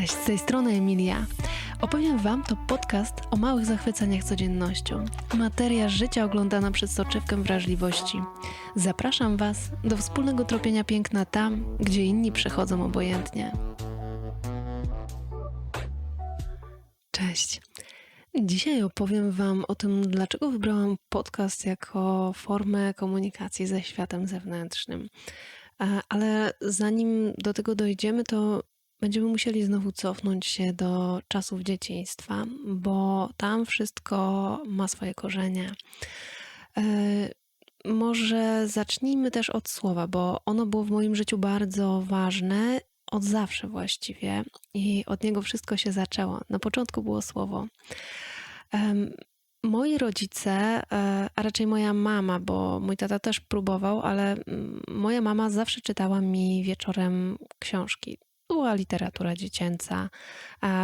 Cześć, z tej strony Emilia. Opowiem Wam to podcast o małych zachwyceniach codziennością. Materia życia oglądana przez soczewkę wrażliwości. Zapraszam Was do wspólnego tropienia piękna tam, gdzie inni przechodzą obojętnie. Cześć. Dzisiaj opowiem Wam o tym, dlaczego wybrałam podcast jako formę komunikacji ze światem zewnętrznym. Ale zanim do tego dojdziemy, to będziemy musieli znowu cofnąć się do czasów dzieciństwa, bo tam wszystko ma swoje korzenie. E, Może zacznijmy też od słowa, bo ono było w moim życiu bardzo ważne od zawsze właściwie i od niego wszystko się zaczęło. Na początku było słowo. Moi rodzice, e, a raczej moja mama, bo mój tata też próbował, ale mm, moja mama zawsze czytała mi wieczorem książki. Była literatura dziecięca,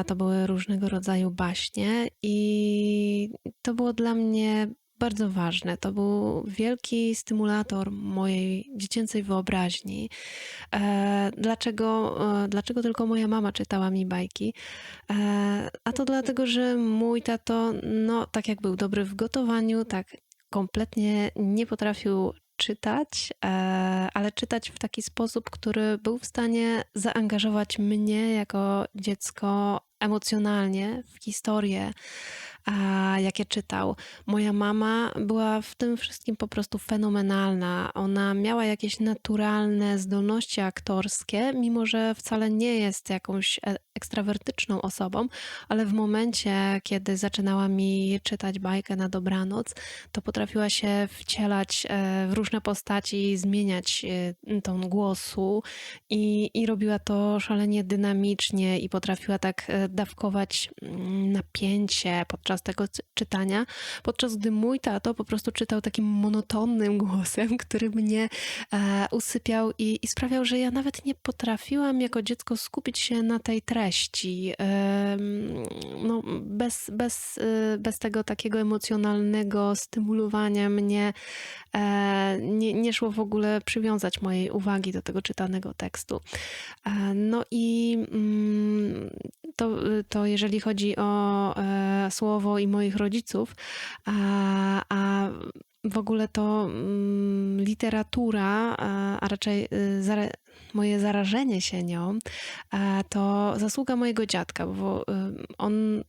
to były różnego rodzaju baśnie, i to było dla mnie bardzo ważne. To był wielki stymulator mojej dziecięcej wyobraźni. E, Dlaczego, e, dlaczego tylko moja mama czytała mi bajki? E, A to dlatego, że mój tato, no tak jak był dobry w gotowaniu, tak kompletnie nie potrafił czytać, e, ale czytać w taki sposób, który był w stanie zaangażować mnie jako dziecko emocjonalnie w historię, a, jakie czytał. Moja mama była w tym wszystkim po prostu fenomenalna. Ona miała jakieś naturalne zdolności aktorskie, mimo że wcale nie jest jakąś e- ekstrawertyczną osobą, ale w momencie, kiedy zaczynała mi czytać bajkę na dobranoc, to potrafiła się wcielać e, w różne postaci, zmieniać e, ton głosu i, i robiła to szalenie dynamicznie i potrafiła tak dawkować mm, napięcie podczas tego c- czytania, podczas gdy mój tato po prostu czytał takim monotonnym głosem, który mnie e, usypiał i, i sprawiał, że ja nawet nie potrafiłam jako dziecko skupić się na tej treści. Em, No, bez, bez, y, bez tego takiego emocjonalnego stymulowania mnie e, nie, nie szło w ogóle przywiązać mojej uwagi do tego czytanego tekstu. E, No i mm, to, to jeżeli chodzi o e, słowo i moich rodziców, a, a w ogóle to mm, literatura, a, raczej y, moje zarażenie się nią, to zasługa mojego dziadka, bo y, on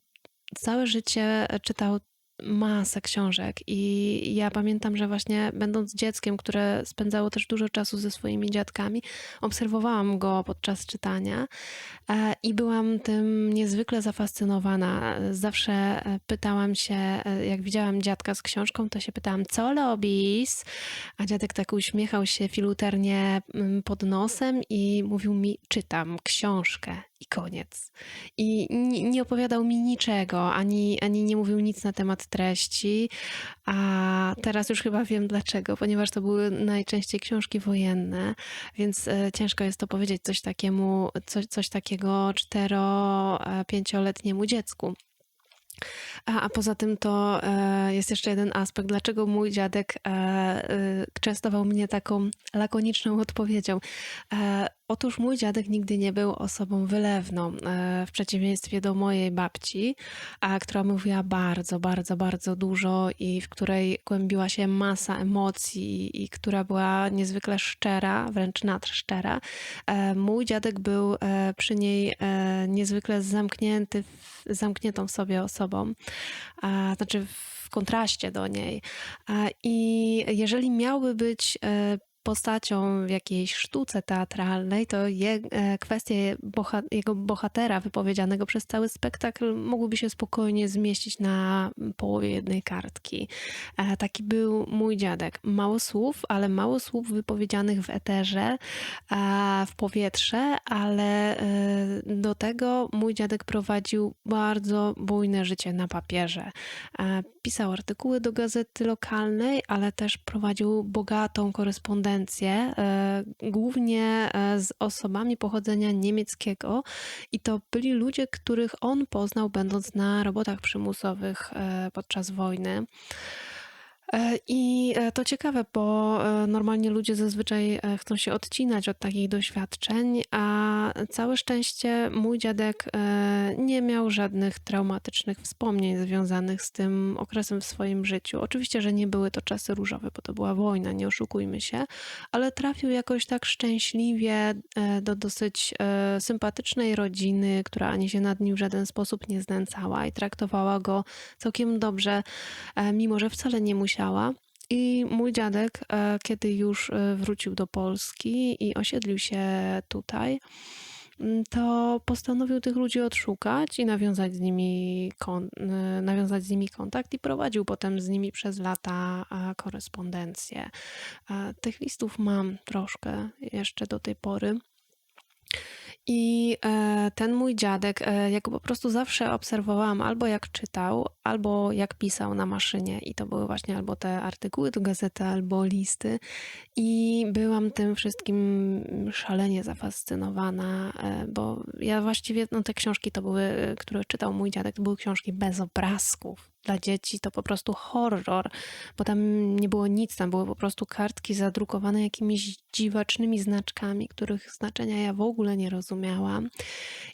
całe życie czytał masę książek i ja pamiętam, że właśnie będąc dzieckiem, które spędzało też dużo czasu ze swoimi dziadkami, obserwowałam go podczas czytania e, i byłam tym niezwykle zafascynowana. Zawsze e, pytałam się, e, jak widziałam dziadka z książką, to się pytałam, co robisz? A dziadek tak uśmiechał się filuternie mm, pod nosem i mówił mi, czytam książkę i koniec. I nie, nie opowiadał mi niczego, ani, ani nie mówił nic na temat treści, a teraz już chyba wiem dlaczego, ponieważ to były najczęściej książki wojenne, więc e, ciężko jest to powiedzieć coś takiemu, coś, coś takiego cztero, e, pięcioletniemu dziecku. A, a poza tym to e, jest jeszcze jeden aspekt, dlaczego mój dziadek e, e, częstował mnie taką lakoniczną odpowiedzią. Otóż mój dziadek nigdy nie był osobą wylewną, e, w przeciwieństwie do mojej babci, a, która mówiła bardzo, bardzo, bardzo dużo i w której głębiła się masa emocji i która była niezwykle szczera, wręcz nadszczera. E, mój dziadek był e, przy niej niezwykle zamknięty, zamkniętą w sobie osobą, znaczy w kontraście do niej. I jeżeli miałby być postacią w jakiejś sztuce teatralnej, to je, e, kwestie boha, jego bohatera wypowiedzianego przez cały spektakl mogłyby się spokojnie zmieścić na połowie jednej kartki. E, Taki był mój dziadek. Mało słów, ale mało słów wypowiedzianych w eterze, w powietrze, ale e, do tego mój dziadek prowadził bardzo bujne życie na papierze. Pisał artykuły do gazety lokalnej, ale też prowadził bogatą korespondencję, e, głównie e, z osobami pochodzenia niemieckiego i to byli ludzie, których on poznał będąc na robotach przymusowych e, podczas wojny. E, I e, to ciekawe, bo e, normalnie ludzie zazwyczaj chcą się odcinać od takich doświadczeń, a całe szczęście mój dziadek nie miał żadnych traumatycznych wspomnień związanych z tym okresem w swoim życiu. Oczywiście, że nie były to czasy różowe, bo to była wojna, nie oszukujmy się, ale trafił jakoś tak szczęśliwie do dosyć sympatycznej rodziny, która ani się nad nim w żaden sposób nie znęcała i traktowała go całkiem dobrze, mimo że wcale nie musiał musiała. I mój dziadek, e, kiedy już e, wrócił do Polski i osiedlił się tutaj, mm, to postanowił tych ludzi odszukać i nawiązać z nimi, e, nawiązać z nimi kontakt i prowadził potem z nimi przez lata korespondencję. Tych listów mam troszkę jeszcze do tej pory. I e, ten mój dziadek, e, jak po prostu zawsze obserwowałam albo jak czytał, albo jak pisał na maszynie. I to były właśnie albo te artykuły do gazety, albo listy. I byłam tym wszystkim szalenie zafascynowana, e, bo ja właściwie, no te książki to były, które czytał mój dziadek, to były książki bez obrazków dla dzieci to po prostu horror, bo tam nie było nic, tam były po prostu kartki zadrukowane jakimiś dziwacznymi znaczkami, których znaczenia ja w ogóle nie rozumiałam.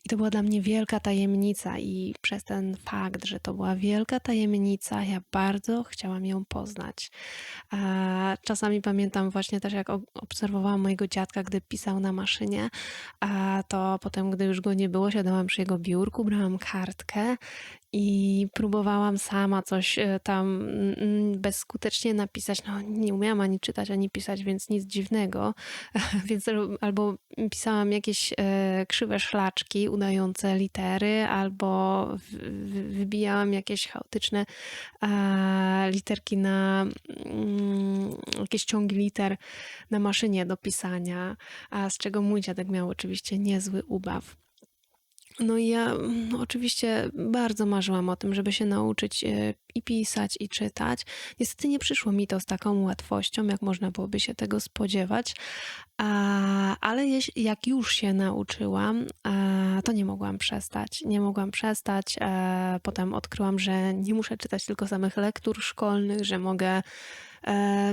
I to była dla mnie wielka tajemnica, i przez ten fakt, że to była wielka tajemnica, ja bardzo chciałam ją poznać. A czasami pamiętam właśnie też, jak obserwowałam mojego dziadka, gdy pisał na maszynie, a to potem, gdy już go nie było, siadałam przy jego biurku, brałam kartkę i próbowałam sama coś e, tam bezskutecznie napisać. No, nie umiałam ani czytać, ani pisać, więc nic dziwnego. więc albo pisałam jakieś e, krzywe szlaczki udające litery, albo wybijałam jakieś chaotyczne literki na mm, jakieś ciągi liter na maszynie do pisania, a z czego mój dziadek miał oczywiście niezły ubaw. No i ja no, oczywiście bardzo marzyłam o tym, żeby się nauczyć e, i pisać, i czytać. Niestety nie przyszło mi to z taką łatwością, jak można byłoby się tego spodziewać, ale jak już się nauczyłam, to nie mogłam przestać. Nie mogłam przestać. E, potem odkryłam, że nie muszę czytać tylko samych lektur szkolnych, że mogę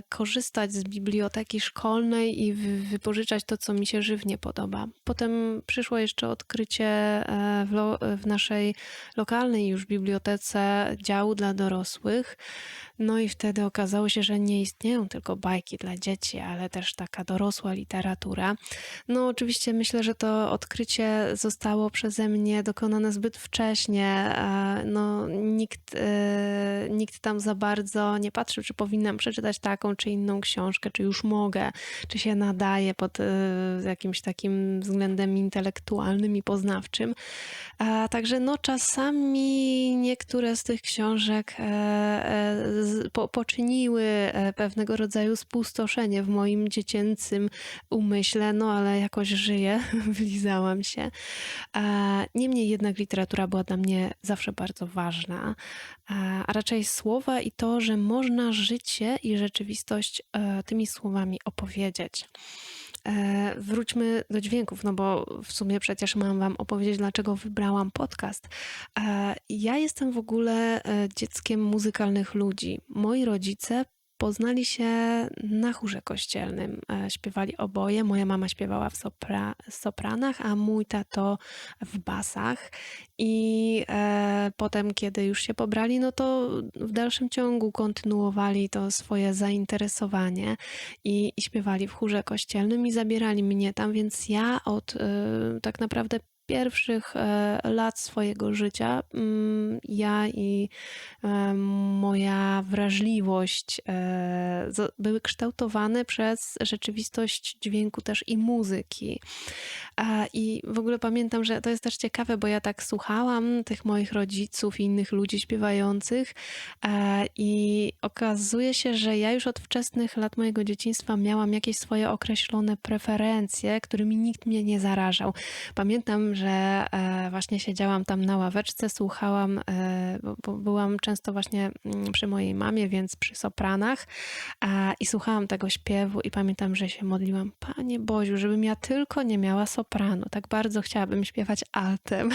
korzystać z biblioteki szkolnej i wypożyczać to, co mi się żywnie podoba. Potem przyszło jeszcze odkrycie e, w, w naszej lokalnej już bibliotece działu dla dorosłych. No i wtedy okazało się, że nie istnieją tylko bajki dla dzieci, ale też taka dorosła literatura. No oczywiście myślę, że to odkrycie zostało przeze mnie dokonane zbyt wcześnie. E, no nikt, nikt tam za bardzo nie patrzył, czy powinnam przeczytać przeczytać taką czy inną książkę, czy już mogę, czy się nadaje pod y, jakimś takim względem intelektualnym i poznawczym. A, także no czasami niektóre z tych książek e, e, po, poczyniły e, pewnego rodzaju spustoszenie w moim dziecięcym umyśle, no ale jakoś żyję, wlizałam się. Niemniej jednak literatura była dla mnie zawsze bardzo ważna, a raczej słowa i to, że można życie rzeczywistość e, tymi słowami opowiedzieć. E, wróćmy do dźwięków, no bo w sumie przecież mam Wam opowiedzieć, dlaczego wybrałam podcast. E, ja jestem w ogóle dzieckiem muzykalnych ludzi. Moi rodzice Poznali się na chórze kościelnym. E, śpiewali oboje. Moja mama śpiewała w sopra sopranach, a mój tato w basach. I e, potem, kiedy już się pobrali, no to w dalszym ciągu kontynuowali to swoje zainteresowanie i, i śpiewali w chórze kościelnym i zabierali mnie tam, więc ja od e, tak naprawdę pierwszych e, lat swojego życia mm, ja i e, moja wrażliwość e, były kształtowane przez rzeczywistość dźwięku też i muzyki. I w ogóle pamiętam, że to jest też ciekawe, bo ja tak słuchałam tych moich rodziców i innych ludzi śpiewających i okazuje się, że ja już od wczesnych lat mojego dzieciństwa miałam jakieś swoje określone preferencje, którymi nikt mnie nie zarażał. Pamiętam, że e, właśnie siedziałam tam na ławeczce, słuchałam, e, bo byłam często właśnie mm, przy mojej mamie, więc przy sopranach i słuchałam tego śpiewu i pamiętam, że się modliłam, Panie Boziu, żebym ja tylko nie miała sopranu. Tak bardzo chciałabym śpiewać altem.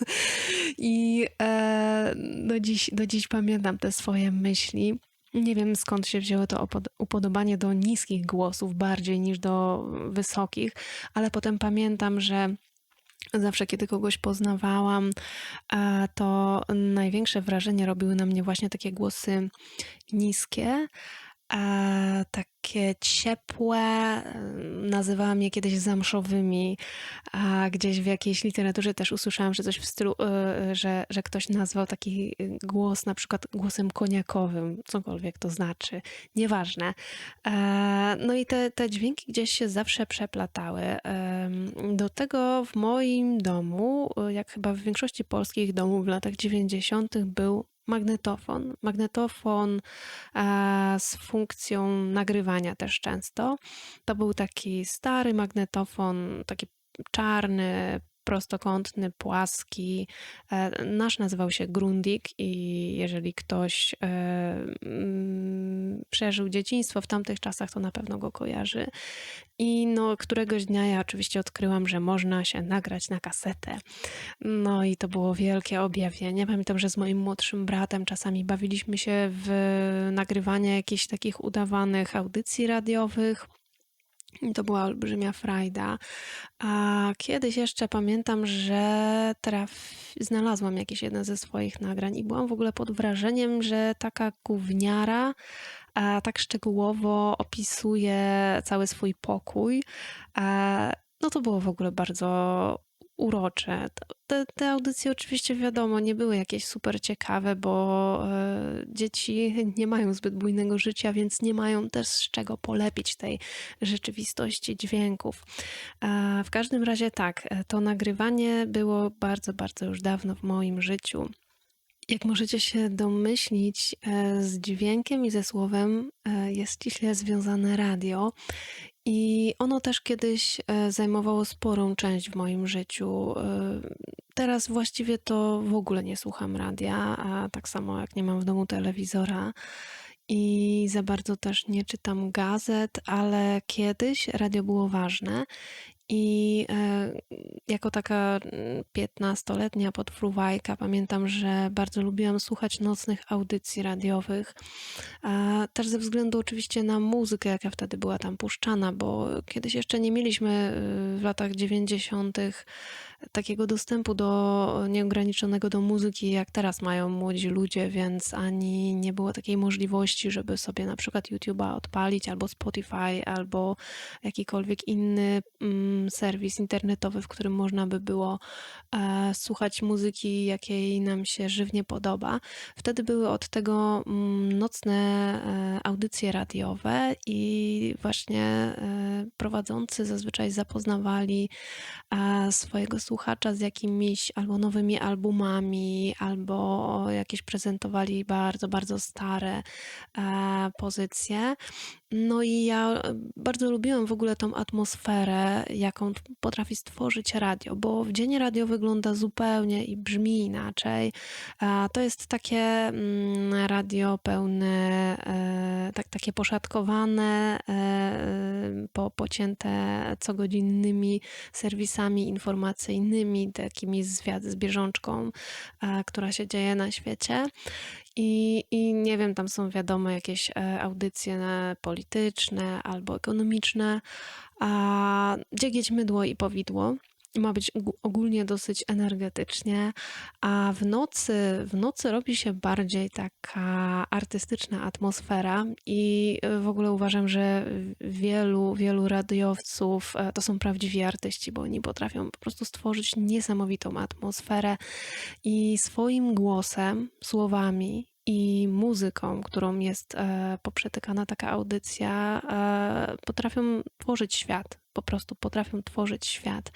I e, do, dziś, do dziś pamiętam te swoje myśli. Nie wiem skąd się wzięło to upodobanie do niskich głosów bardziej niż do wysokich, ale potem pamiętam, że Zawsze, kiedy kogoś poznawałam, to największe wrażenie robiły na mnie właśnie takie głosy niskie, e, takie ciepłe, nazywałam je kiedyś zamszowymi, a gdzieś w jakiejś literaturze też usłyszałam, że coś w stylu, e, że, że ktoś nazwał taki głos na przykład głosem koniakowym, cokolwiek to znaczy, nieważne. E, no i te, te dźwięki gdzieś się zawsze przeplatały. Do tego w moim domu, jak chyba w większości polskich domów w latach 90., był magnetofon. Magnetofon e, z funkcją nagrywania też często. To był taki stary magnetofon, taki czarny, prostokątny, płaski. E, nasz nazywał się Grundig i jeżeli ktoś e, mm, przeżył dzieciństwo w tamtych czasach, to na pewno go kojarzy. I no, któregoś dnia ja oczywiście odkryłam, że można się nagrać na kasetę. No i to było wielkie objawienie. Pamiętam, że z moim młodszym bratem czasami bawiliśmy się w nagrywanie jakichś takich udawanych audycji radiowych. To była olbrzymia frajda. A kiedyś jeszcze pamiętam, że traf... znalazłam jakieś jedno ze swoich nagrań i byłam w ogóle pod wrażeniem, że taka gówniara a, tak szczegółowo opisuje cały swój pokój. A, no to było w ogóle bardzo urocze. Te, te audycje oczywiście wiadomo, nie były jakieś super ciekawe, bo e, dzieci nie mają zbyt bujnego życia, więc nie mają też z czego polepić tej rzeczywistości dźwięków. E, w każdym razie tak, e, to nagrywanie było bardzo, bardzo już dawno w moim życiu. Jak możecie się domyślić, z dźwiękiem i ze słowem jest ściśle związane radio. I ono też kiedyś e, zajmowało sporą część w moim życiu. E, teraz właściwie to w ogóle nie słucham radia, a tak samo jak nie mam w domu telewizora i za bardzo też nie czytam gazet, ale kiedyś radio było ważne i e, jako taka piętnastoletnia podfruwajka pamiętam, że bardzo lubiłam słuchać nocnych audycji radiowych. Też ze względu oczywiście na muzykę, jaka wtedy była tam puszczana, bo kiedyś jeszcze nie mieliśmy y, w latach dziewięćdziesiątych takiego dostępu do nieograniczonego do muzyki, jak teraz mają młodzi ludzie, więc ani nie było takiej możliwości, żeby sobie na przykład YouTube'a odpalić, albo Spotify, albo jakikolwiek inny mm, serwis internetowy, w którym można by było e, słuchać muzyki, jakiej nam się żywnie podoba. Wtedy były od tego mm, nocne e, audycje radiowe i właśnie e, prowadzący zazwyczaj zapoznawali swojego słuchacza słuchacza z jakimiś albo nowymi albumami, albo jakieś prezentowali bardzo, bardzo stare e, pozycje. No i ja bardzo lubiłam w ogóle tą atmosferę, jaką potrafi stworzyć radio, bo w dzień radio wygląda zupełnie i brzmi inaczej. To jest takie mm, radio pełne, e, tak, takie poszatkowane, e, po, pocięte cogodzinnymi serwisami informacyjnymi, takimi zwiad z bieżączką, e, która się dzieje na świecie. I, I nie wiem, tam są wiadomo jakieś e, audycje polityczne albo ekonomiczne, a dziegieć mydło i powidło ma być ogólnie dosyć energetycznie, a w nocy, w nocy robi się bardziej taka artystyczna atmosfera i w ogóle uważam, że wielu, wielu radiowców e, to są prawdziwi artyści, bo oni potrafią po prostu stworzyć niesamowitą atmosferę i swoim głosem, słowami i muzyką, którą jest e, poprzetykana taka audycja, e, potrafią tworzyć świat. Po prostu potrafią tworzyć świat.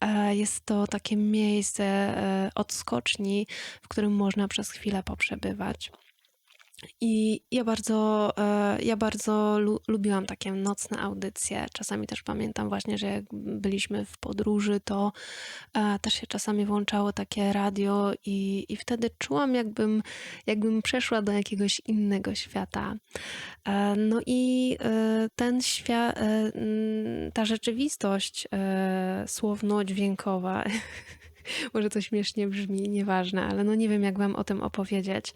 E, jest to takie miejsce odskoczni, w którym można przez chwilę poprzebywać. I ja bardzo, e, ja bardzo lu lubiłam takie nocne audycje. Czasami też pamiętam właśnie, że jak byliśmy w podróży, to e, też się czasami włączało takie radio i, i wtedy czułam, jakbym, jakbym przeszła do jakiegoś innego świata. E, no i ten świat, ta rzeczywistość słowno-dźwiękowa, może to śmiesznie brzmi, nieważne, ale no nie wiem, jak wam o tym opowiedzieć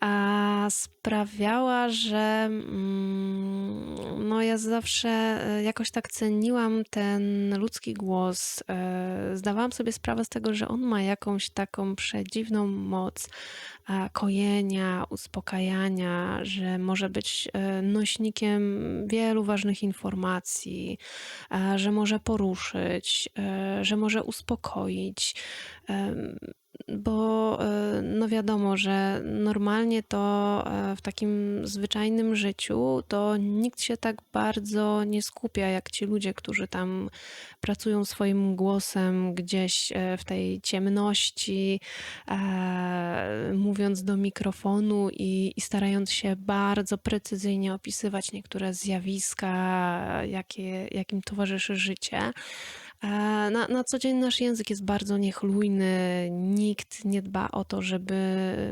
a sprawiała, że mm, no ja zawsze e, jakoś tak ceniłam ten ludzki głos. E, zdawałam sobie sprawę z tego, że on ma jakąś taką przedziwną moc kojenia, uspokajania, że może być e, nośnikiem wielu ważnych informacji, że może poruszyć, że może uspokoić bo e, no wiadomo, że normalnie to e, w takim zwyczajnym życiu to nikt się tak bardzo nie skupia jak ci ludzie, którzy tam pracują swoim głosem gdzieś e, w tej ciemności, mówiąc do mikrofonu i, i starając się bardzo precyzyjnie opisywać niektóre zjawiska, jakie, jakim towarzyszy życie. Na, na co dzień nasz język jest bardzo niechlujny. Nikt nie dba o to, żeby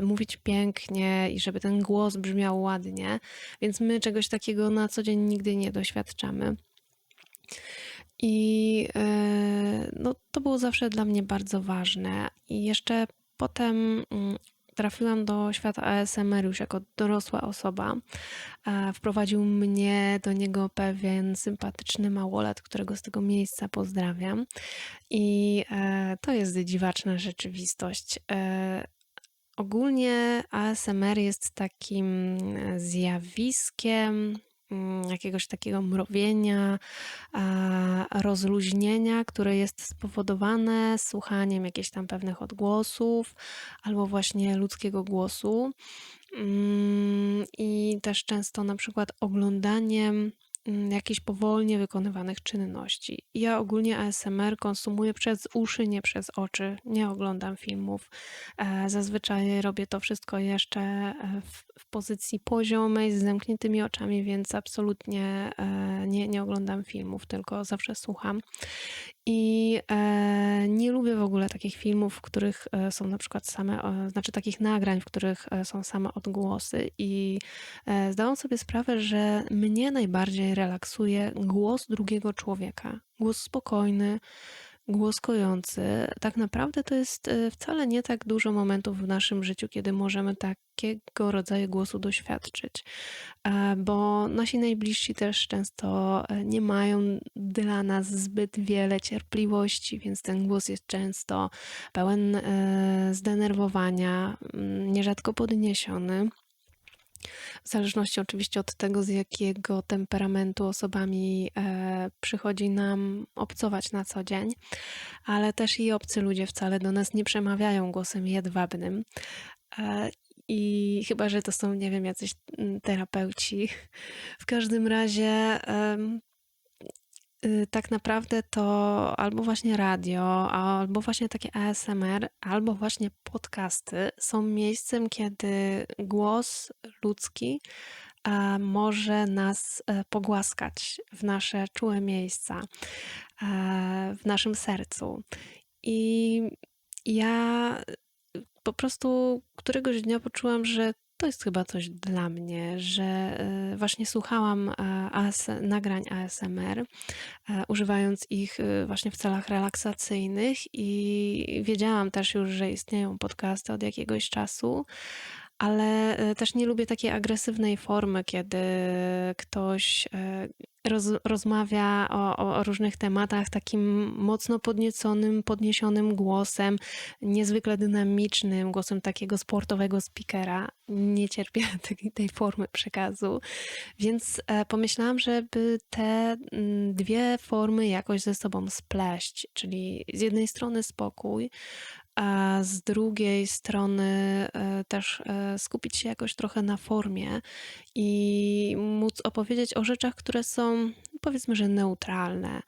mówić pięknie i żeby ten głos brzmiał ładnie, więc my czegoś takiego na co dzień nigdy nie doświadczamy. I e, no, to było zawsze dla mnie bardzo ważne. I jeszcze potem mm, trafiłam do świata ASMR już jako dorosła osoba. Wprowadził mnie do niego pewien sympatyczny małolat, którego z tego miejsca pozdrawiam. I e, to jest dziwaczna rzeczywistość. E, ogólnie ASMR jest takim zjawiskiem, Mm, jakiegoś takiego mrowienia, rozluźnienia, które jest spowodowane słuchaniem jakichś tam pewnych odgłosów albo właśnie ludzkiego głosu. Mm, I też często na przykład oglądaniem Mm, jakichś powolnie wykonywanych czynności. Ja ogólnie ASMR konsumuję przez uszy, nie przez oczy. Nie oglądam filmów. E, zazwyczaj robię to wszystko jeszcze e, w, w pozycji poziomej, z zamkniętymi oczami, więc absolutnie e, nie, nie oglądam filmów, tylko zawsze słucham. I nie lubię w ogóle takich filmów, w których są na przykład same, znaczy takich nagrań, w których są same odgłosy. I zdałam sobie sprawę, że mnie najbardziej relaksuje głos drugiego człowieka. Głos spokojny, głos kojący. Tak naprawdę to jest e, wcale nie tak dużo momentów w naszym życiu, kiedy możemy takiego rodzaju głosu doświadczyć, e, bo nasi najbliżsi też często e, nie mają dla nas zbyt wiele cierpliwości, więc ten głos jest często pełen zdenerwowania, mm, nierzadko podniesiony. W zależności oczywiście od tego, z jakiego temperamentu osobami e, przychodzi nam obcować na co dzień, ale też i obcy ludzie wcale do nas nie przemawiają głosem jedwabnym. E, I chyba, że to są, nie wiem, jacyś mm, terapeuci. W każdym razie Y, tak naprawdę to albo właśnie radio, albo właśnie takie ASMR, albo właśnie podcasty są miejscem, kiedy głos ludzki może nas e, pogłaskać w nasze czułe miejsca, w naszym sercu. I ja po prostu któregoś dnia poczułam, że to jest chyba coś dla mnie, że e, właśnie słuchałam AS, nagrań ASMR, e, używając ich właśnie w celach relaksacyjnych i wiedziałam też już, że istnieją podcasty od jakiegoś czasu, ale też nie lubię takiej agresywnej formy, kiedy ktoś roz, rozmawia o, o, różnych tematach takim mocno podnieconym, podniesionym głosem, niezwykle dynamicznym, głosem takiego sportowego speakera. Nie cierpię tej, tej formy przekazu, więc e, pomyślałam, żeby te mm, dwie formy jakoś ze sobą spleść, czyli z jednej strony spokój, a z drugiej strony e, też e, skupić się jakoś trochę na formie i móc opowiedzieć o rzeczach, które są powiedzmy, że neutralne,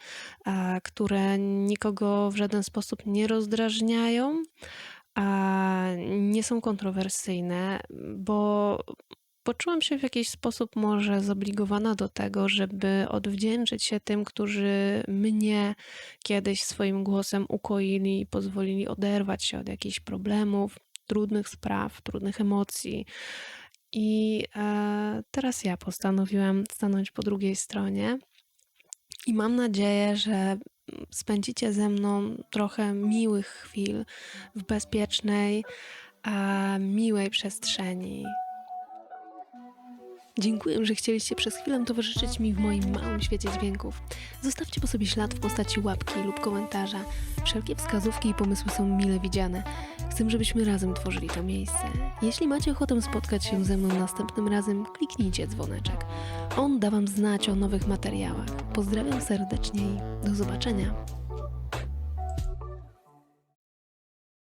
które nikogo w żaden sposób nie rozdrażniają, nie są kontrowersyjne, bo Poczułam się w jakiś sposób może zobligowana do tego, żeby odwdzięczyć się tym, którzy mnie kiedyś swoim głosem ukoili i pozwolili oderwać się od jakichś problemów, trudnych spraw, trudnych emocji. I e, teraz ja postanowiłam stanąć po drugiej stronie i mam nadzieję, że spędzicie ze mną trochę miłych chwil w bezpiecznej, miłej przestrzeni Dziękuję, że chcieliście przez chwilę towarzyszyć mi w moim małym świecie dźwięków. Zostawcie po sobie ślad w postaci łapki lub komentarza. Wszelkie wskazówki i pomysły są mile widziane. Chcę, żebyśmy razem tworzyli to miejsce. Jeśli macie ochotę spotkać się ze mną następnym razem, kliknijcie dzwoneczek. On da Wam znać o nowych materiałach. Pozdrawiam serdecznie i do zobaczenia.